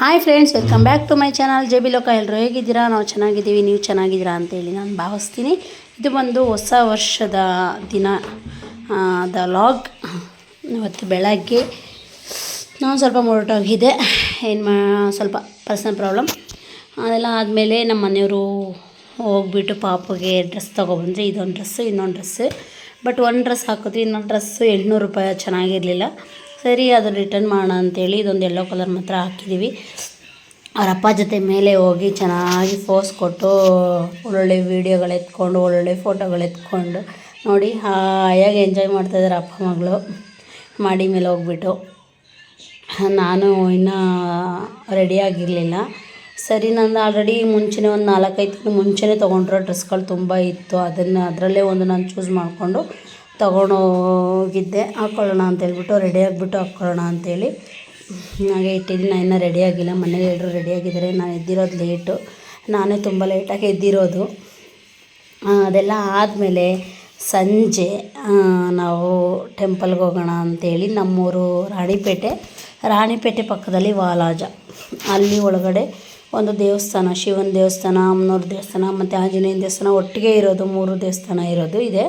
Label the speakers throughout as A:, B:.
A: Hi friends welcome back to my channel J B ಲೋಕ ಎಲ್ಲರೂ ಹೇಗಿದ್ದೀರಾ? ನಾವು ಚೆನ್ನಾಗಿದ್ದೀವಿ, ನೀವು ಚೆನ್ನಾಗಿದ್ದೀರಾ ಅಂತೇಳಿ ನಾನು ಭಾವಿಸ್ತೀನಿ. ಇದು ಬಂದು ಹೊಸ ವರ್ಷದ ದಿನ ದ ಲಾಗ್. ಇವತ್ತು ಬೆಳಗ್ಗೆ ನಾನು ಸ್ವಲ್ಪ ಮೊರಟಾಗಿದೆ ಏನು ಮಾ, ಸ್ವಲ್ಪ ಪರ್ಸನಲ್ ಪ್ರಾಬ್ಲಮ್ ಅದೆಲ್ಲ ಆದಮೇಲೆ ನಮ್ಮ ಮನೆಯವರು ಹೋಗ್ಬಿಟ್ಟು ಪಾಪಗೆ ಡ್ರೆಸ್ ತೊಗೊಬಂದ್ರೆ. ಇದೊಂದು ಡ್ರೆಸ್ಸು ಇನ್ನೊಂದು ಡ್ರೆಸ್ಸು ಬಟ್ ಒಂದು ಡ್ರೆಸ್ ಹಾಕಿದ್ವಿ ಇನ್ನೊಂದು ಡ್ರೆಸ್ಸು ಎಂಟುನೂರು ರೂಪಾಯಿ ಚೆನ್ನಾಗಿರಲಿಲ್ಲ. ಸರಿ, ಅದನ್ನು ರಿಟರ್ನ್ ಮಾಡೋಣ ಅಂತೇಳಿ ಇದೊಂದು ಎಲ್ಲೋ ಕಲರ್ ಮಾತ್ರ ಹಾಕಿದ್ದೀವಿ ಅವ್ರ ಅಪ್ಪ ಜೊತೆ ಮೇಲೆ ಹೋಗಿ ಚೆನ್ನಾಗಿ ಫೋಸ್ ಕೊಟ್ಟು, ಒಳ್ಳೊಳ್ಳೆ ವೀಡಿಯೋಗಳು ಎತ್ಕೊಂಡು, ಒಳ್ಳೊಳ್ಳೆ ಫೋಟೋಗಳು ಎತ್ಕೊಂಡು ನೋಡಿ, ಹಾಯಾಗಿ ಎಂಜಾಯ್ ಮಾಡ್ತಾಯಿದ್ದಾರೆ ಅಪ್ಪ ಮಗಳು. ಮಾಡಿ ಮೇಲೆ ಹೋಗ್ಬಿಟ್ಟು. ನಾನು ಇನ್ನೂ ರೆಡಿಯಾಗಿರಲಿಲ್ಲ ಸರಿ ನಾನು ಆಲ್ರೆಡಿ ಮುಂಚೆನೇ ಒಂದು ನಾಲ್ಕೈದು ತಿಂಗಳು ಮುಂಚೆನೇ ತೊಗೊಂಡಿರೋ ಡ್ರೆಸ್ಗಳು ತುಂಬ ಇತ್ತು. ಅದನ್ನು ಅದರಲ್ಲೇ ಒಂದು ನಾನು ಚೂಸ್ ಮಾಡಿಕೊಂಡು ತೊಗೊಂಡೋಗಿದ್ದೆ ಹಾಕ್ಕೊಳ್ಳೋಣ ಅಂತೇಳ್ಬಿಟ್ಟು ರೆಡಿ ಆಗಿಬಿಟ್ಟು ಹಾಕ್ಕೊಳ್ಳೋಣ ಅಂತೇಳಿ. ಹಾಗೆ ಇಟ್ಟಿದ್ದೀನಿ. ನಾನು ಇನ್ನೂ ರೆಡಿಯಾಗಿಲ್ಲ ಮನೇಲಿ ಎಲ್ಲರೂ ರೆಡಿಯಾಗಿದ್ದಾರೆ ನಾನು ಎದ್ದಿರೋದು ಲೇಟು ನಾನೇ ತುಂಬ ಲೇಟಾಗಿ ಎದ್ದಿರೋದು. ಅದೆಲ್ಲ ಆದಮೇಲೆ ಸಂಜೆ ನಾವು ಟೆಂಪಲ್ಗೆ ಹೋಗೋಣ ಅಂತೇಳಿ ನಮ್ಮೂರು ರಾಣಿಪೇಟೆ. ರಾಣಿಪೇಟೆ ಪಕ್ಕದಲ್ಲಿ ವಾಲಾಜ. ಅಲ್ಲಿ ಒಳಗಡೆ ಒಂದು ದೇವಸ್ಥಾನ, ಶಿವನ ದೇವಸ್ಥಾನ, ಅಮ್ಮನವ್ರ ದೇವಸ್ಥಾನ, ಮತ್ತು ಆಂಜನೇಯನ ದೇವಸ್ಥಾನ ಒಟ್ಟಿಗೆ ಇರೋದು, ಮೂರು ದೇವಸ್ಥಾನ ಇರೋದು ಇದೆ.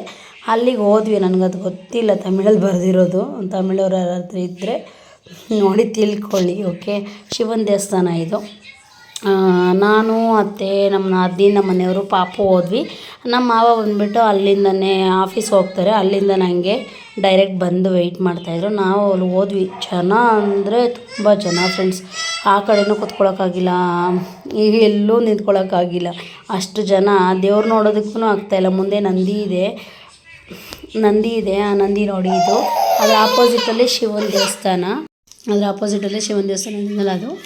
A: ಅಲ್ಲಿಗೆ ಹೋದ್ವಿ. ನನಗದು ಗೊತ್ತಿಲ್ಲ, ತಮಿಳಲ್ಲಿ ಬರೆದಿರೋದು. ತಮಿಳವ್ರು ಯಾರಾದ್ರೂ ಇದ್ದರೆ ನೋಡಿ ತಿಳ್ಕೊಳ್ಳಿ ಓಕೆ ಶಿವನ ದೇವಸ್ಥಾನ ಇದು. ನಾನು, ಅತ್ತೆ, ನಮ್ಮ ನಾದಿ ನಮ್ಮ ಮನೆಯವರು, ಪಾಪು ಹೋದ್ವಿ. ನಮ್ಮ ಮಾವ ಬಂದುಬಿಟ್ಟು ಅಲ್ಲಿಂದನೇ ಆಫೀಸ್ ಹೋಗ್ತಾರೆ. ಅಲ್ಲಿಂದ ನನಗೆ ಡೈರೆಕ್ಟ್ ಬಂದು ವೆಯ್ಟ್ ಮಾಡ್ತಾಯಿದ್ರು ನಾವು ಅಲ್ಲಿ ಹೋದ್ವಿ. ಜನ ಅಂದರೆ ತುಂಬ ಜನ ಫ್ರೆಂಡ್ಸ್ ಆ ಕಡೆನೂ ಕೂತ್ಕೊಳ್ಳೋಕ್ಕಾಗಿಲ್ಲ ಈಗ ಎಲ್ಲೂ ನಿಂತ್ಕೊಳ್ಳೋಕ್ಕಾಗಿಲ್ಲ ಅಷ್ಟು ಜನ. ದೇವ್ರು ನೋಡೋದಕ್ಕೂ ಆಗ್ತಾಯಿಲ್ಲ ಮುಂದೆ ನಂದಿ ಇದೆ. ನಂದಿ ಇದೆ. ಆ ನಂದಿ ನೋಡಿ ಇದು. ಅದರ ಆಪೋಸಿಟಲ್ಲಿ ಶಿವನ ದೇವಸ್ಥಾನ. ಅದರ ಆಪೋಸಿಟಲ್ಲೇ ಶಿವನ ದೇವಸ್ಥಾನ ಅದು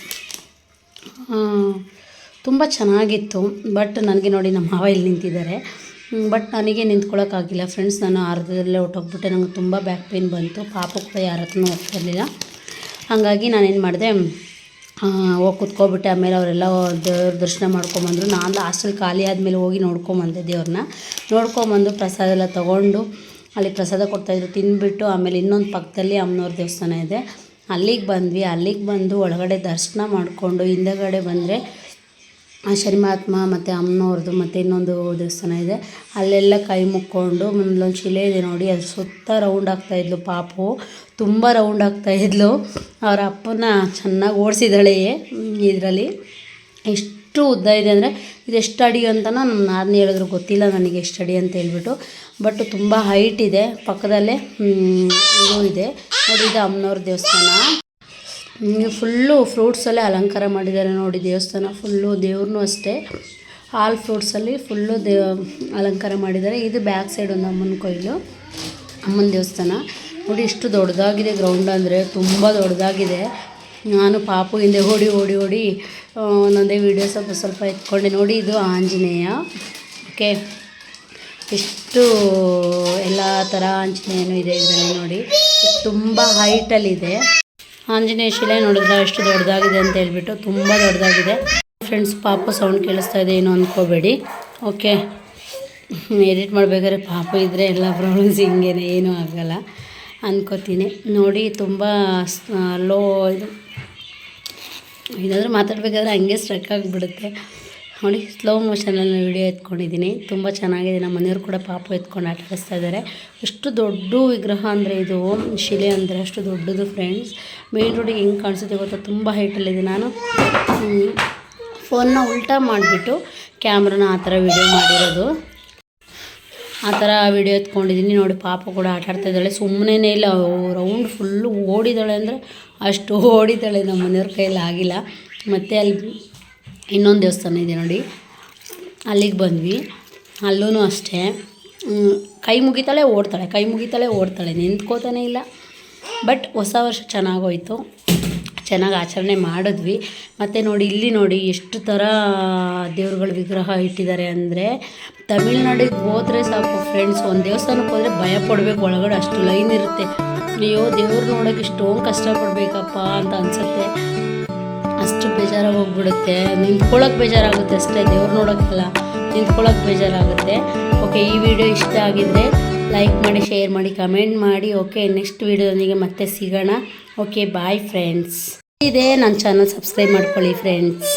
A: ತುಂಬ ಚೆನ್ನಾಗಿತ್ತು. ಬಟ್ ನನಗೆ ನೋಡಿ ನಮ್ಮ ಮಾವ ಇಲ್ಲಿ ನಿಂತಿದ್ದಾರೆ. ಬಟ್ ನನಗೆ ನಿಂತ್ಕೊಳ್ಳೋಕ್ಕಾಗಿಲ್ಲ ಫ್ರೆಂಡ್ಸ್ ನಾನು ಅರ್ಧದಲ್ಲೇ ಹೊಟ್ಟೋಗ್ಬಿಟ್ಟೆ ನನಗೆ ತುಂಬ ಬ್ಯಾಕ್ ಪೇನ್ ಬಂತು. ಪಾಪ ಕೂಡ ಯಾರ ಹತ್ರನೂ ಹೋಗ್ತಿರ್ಲಿಲ್ಲ ಹಾಗಾಗಿ ನಾನೇನು ಮಾಡಿದೆ ಹೋಗಿ ಕುತ್ಕೊಬಿಟ್ಟೆ. ಆಮೇಲೆ ಅವರೆಲ್ಲ ದೇವ್ರ ದರ್ಶನ ಮಾಡ್ಕೊಂಬಂದರು. ನಾನು ಹಾಸ್ಟೆಲ್ ಖಾಲಿ ಆದಮೇಲೆ ಹೋಗಿ ನೋಡ್ಕೊಂಬಂದೆ ದೇವ್ರನ್ನ ನೋಡ್ಕೊಂಬಂದು ಪ್ರಸಾದ ಎಲ್ಲ ತೊಗೊಂಡು, ಅಲ್ಲಿ ಪ್ರಸಾದ ಕೊಡ್ತಾಯಿದ್ರು ತಿಂದುಬಿಟ್ಟು ಆಮೇಲೆ ಇನ್ನೊಂದು ಪಕ್ಕದಲ್ಲಿ ಅಮ್ಮನವ್ರ ದೇವಸ್ಥಾನ ಇದೆ. ಅಲ್ಲಿಗೆ ಬಂದ್ವಿ. ಅಲ್ಲಿಗೆ ಬಂದು ಒಳಗಡೆ ದರ್ಶನ ಮಾಡಿಕೊಂಡು ಹಿಂದೆಗಡೆ ಬಂದರೆ ಆ ಶನಿಮಹಾತ್ಮ ಮತ್ತು ಅಮ್ಮನವ್ರದ್ದು ಮತ್ತು ಇನ್ನೊಂದು ದೇವಸ್ಥಾನ ಇದೆ. ಅಲ್ಲೆಲ್ಲ ಕೈ ಮುಕ್ಕೊಂಡು ಮುಂದೊಂದು ಶಿಲೆ ಇದೆ ನೋಡಿ. ಅದು ಸುತ್ತ ರೌಂಡ್ ಆಗ್ತಾಯಿದ್ಲು ಪಾಪು. ತುಂಬ ರೌಂಡ್ ಆಗ್ತಾಯಿದ್ಲು ಅವ್ರ ಅಪ್ಪನ ಚೆನ್ನಾಗಿ ಓಡಿಸಿದಾಳೆ ಇದರಲ್ಲಿ. ಎಷ್ಟು ಉದ್ದ ಇದೆ ಅಂದರೆ ಇದು ಎಷ್ಟು ಅಡಿ ಅಂತ ನಮ್ಮ ನಾದಿನಿ ಹೇಳಿದ್ರು, ಗೊತ್ತಿಲ್ಲ ನನಗೆ ಎಷ್ಟು ಅಡಿ ಅಂತ ಹೇಳ್ಬಿಟ್ಟು. ಬಟ್ ತುಂಬ ಹೈಟ್ ಇದೆ, ಪಕ್ಕದಲ್ಲೇ ಇದು ಇದೆ. ನೋಡಿ, ಇದು ಅಮ್ಮನವ್ರ ದೇವಸ್ಥಾನ. ಫುಲ್ಲು ಫ್ರೂಟ್ಸಲ್ಲೇ ಅಲಂಕಾರ ಮಾಡಿದ್ದಾರೆ ನೋಡಿ, ದೇವಸ್ಥಾನ ಫುಲ್ಲು ದೇವ್ರನ್ನೂ ಅಷ್ಟೇ. ಆಲ್ ಫ್ರೂಟ್ಸಲ್ಲಿ ಫುಲ್ಲು ದೇ, ಅಲಂಕಾರ ಮಾಡಿದ್ದಾರೆ. ಇದು ಬ್ಯಾಕ್ ಸೈಡ್ ಒಂದು ಅಮ್ಮನ ಕೊಯ್ಲು, ಅಮ್ಮನ ದೇವಸ್ಥಾನ. ನೋಡಿ, ಇಷ್ಟು ದೊಡ್ಡದಾಗಿದೆ ಗ್ರೌಂಡ್ ಅಂದರೆ, ತುಂಬ ದೊಡ್ಡದಾಗಿದೆ. ನಾನು ಪಾಪು ಹಿಂದೆ ಓಡಿ ಓಡಿ ಓಡಿ ಒಂದೊಂದೇ ವೀಡಿಯೋ ಸ್ವಲ್ಪ ಸ್ವಲ್ಪ ಎತ್ಕೊಂಡೆ. ನೋಡಿ, ಇದು ಆಂಜನೇಯ. ಓಕೆ ಎಷ್ಟು ಎಲ್ಲ ಥರ ಆಂಜನೇಯನೂ ಇದೆ ಇದರಲ್ಲಿ ನೋಡಿ. ತುಂಬ ಹೈಟಲ್ಲಿದೆ ಆಂಜನೇಯ ಶಿಲೆ ನೋಡಿದ್ರೆ ಎಷ್ಟು ದೊಡ್ಡದಾಗಿದೆ ಅಂತ ಹೇಳ್ಬಿಟ್ಟು ತುಂಬ ದೊಡ್ಡದಾಗಿದೆ. ಫ್ರೆಂಡ್ಸ್ ಪಾಪ ಸೌಂಡ್ ಕೇಳಿಸ್ತಾ ಇದೆ ಏನು ಅಂದ್ಕೋಬೇಡಿ ಓಕೆ ಎಡಿಟ್ ಮಾಡಬೇಕಾದ್ರೆ ಪಾಪ ಇದ್ದರೆ ಎಲ್ಲ ಪ್ರಾಬ್ಲಮ್ಸ್ ಹಿಂಗೇನೆ, ಏನೂ ಆಗಲ್ಲ. ಅಂದ್ಕೋತೀನಿ ನೋಡಿ, ತುಂಬ ಲೋ ಇದು ಏನಾದರೂ ಮಾತಾಡಬೇಕಾದ್ರೆ ಹಂಗೆ ಸ್ಟ್ರಕ್ ಆಗಿಬಿಡುತ್ತೆ. ನೋಡಿ ಸ್ಲೋ ಮೋಷನಲ್ಲಿ ವಿಡಿಯೋ ಎತ್ಕೊಂಡಿದ್ದೀನಿ. ತುಂಬ ಚೆನ್ನಾಗಿದೆ. ನಮ್ಮ ಮನೆಯವರು ಕೂಡ ಪಾಪು ಎತ್ಕೊಂಡು ಆಟ ಆಡಿಸ್ತಾ ಇದ್ದಾರೆ ಎಷ್ಟು ದೊಡ್ಡ ವಿಗ್ರಹ ಅಂದರೆ ಇದು. ಶಿಲೆ ಅಂದರೆ ಅಷ್ಟು ದೊಡ್ಡದು ಫ್ರೆಂಡ್ಸ್ ಮೇನ್ ರೋಡಿಗೆ ಹೆಂಗೆ ಕಾಣಿಸುತ್ತೆ ಗೊತ್ತಾ? ತುಂಬ ಹೈಟಲ್ಲಿದೆ ನಾನು ಫೋನ್ನ ಉಲ್ಟಾ ಮಾಡಿಬಿಟ್ಟು ಕ್ಯಾಮ್ರನ ಆ ಥರ ವಿಡಿಯೋ ಮಾಡಿರೋದು. ಆ ಥರ ವಿಡಿಯೋ ಎತ್ಕೊಂಡಿದ್ದೀನಿ. ನೋಡಿ, ಪಾಪ ಕೂಡ ಆಟ ಆಡ್ತಾ ಇದ್ದಾಳೆ. ಸುಮ್ಮನೆ ಇಲ್ಲ ರೌಂಡ್ ಫುಲ್ಲು ಓಡಿದಾಳೆ ಅಂದರೆ ಅಷ್ಟು ಓಡಿದ್ದಾಳೆ ನಮ್ಮ ಮನೆಯವ್ರ ಕೈಯಲ್ಲಿ ಆಗಿಲ್ಲ. ಮತ್ತು ಅಲ್ಲಿ ಇನ್ನೊಂದು ದೇವಸ್ಥಾನ ಇದೆ ನೋಡಿ. ಅಲ್ಲಿಗೆ ಬಂದ್ವಿ. ಅಲ್ಲೂ ಅಷ್ಟೇ. ಕೈ ಮುಗಿತಾಳೆ, ಓಡ್ತಾಳೆ. ಕೈ ಮುಗಿತಾಳೆ, ಓಡ್ತಾಳೆ. ನಿಂತ್ಕೋತಾನೆ ಇಲ್ಲ. ಬಟ್ ಹೊಸ ವರ್ಷ ಚೆನ್ನಾಗೋಯ್ತು ಚೆನ್ನಾಗಿ ಆಚರಣೆ ಮಾಡಿದ್ವಿ. ಮತ್ತು ನೋಡಿ, ಇಲ್ಲಿ ನೋಡಿ ಎಷ್ಟು ಥರ ದೇವ್ರುಗಳ ವಿಗ್ರಹ ಇಟ್ಟಿದ್ದಾರೆ ಅಂದರೆ, ತಮಿಳ್ನಾಡಿಗೆ ಹೋದರೆ ಸಾಕು ಫ್ರೆಂಡ್ಸ್ ಒಂದು ದೇವಸ್ಥಾನಕ್ಕೆ ಹೋದರೆ ಭಯ ಪಡಬೇಕು, ಒಳಗಡೆ ಅಷ್ಟು ಲೈನ್ ಇರುತ್ತೆ. ಅಯ್ಯೋ, ದೇವ್ರು ನೋಡೋಕೆ ಇಷ್ಟೊಂದು ಕಷ್ಟಪಡಬೇಕಪ್ಪ ಅಂತ ಅನಿಸುತ್ತೆ. ಅಷ್ಟು ಬೇಜಾರಾಗಿ ಹೋಗ್ಬಿಡುತ್ತೆ. ನಿಂತ್ಕೊಳ್ಳೋಕೆ ಬೇಜಾರಾಗುತ್ತೆ ಅಷ್ಟೇ, ದೇವ್ರು ನೋಡೋಕ್ಕೆಲ್ಲ ನಿಂತ್ಕೊಳ್ಳೋಕೆ ಬೇಜಾರಾಗುತ್ತೆ. ಓಕೆ ಈ ವಿಡಿಯೋ ಇಷ್ಟ ಆಗಿದ್ರೆ ಲೈಕ್ ಮಾಡಿ ಶೇರ್ ಮಾಡಿ ಕಮೆಂಟ್ ಮಾಡಿ. ಓಕೆ ನೆಕ್ಸ್ಟ್ ವೀಡಿಯೋದೊಂದಿಗೆ ಮತ್ತೆ ಸಿಗೋಣ. ಓಕೆ ಬಾಯ್ ಫ್ರೆಂಡ್ಸ್ ಇದೆ, ನನ್ನ ಚಾನಲ್ ಸಬ್ಸ್ಕ್ರೈಬ್ ಮಾಡ್ಕೊಳ್ಳಿ ಫ್ರೆಂಡ್ಸ್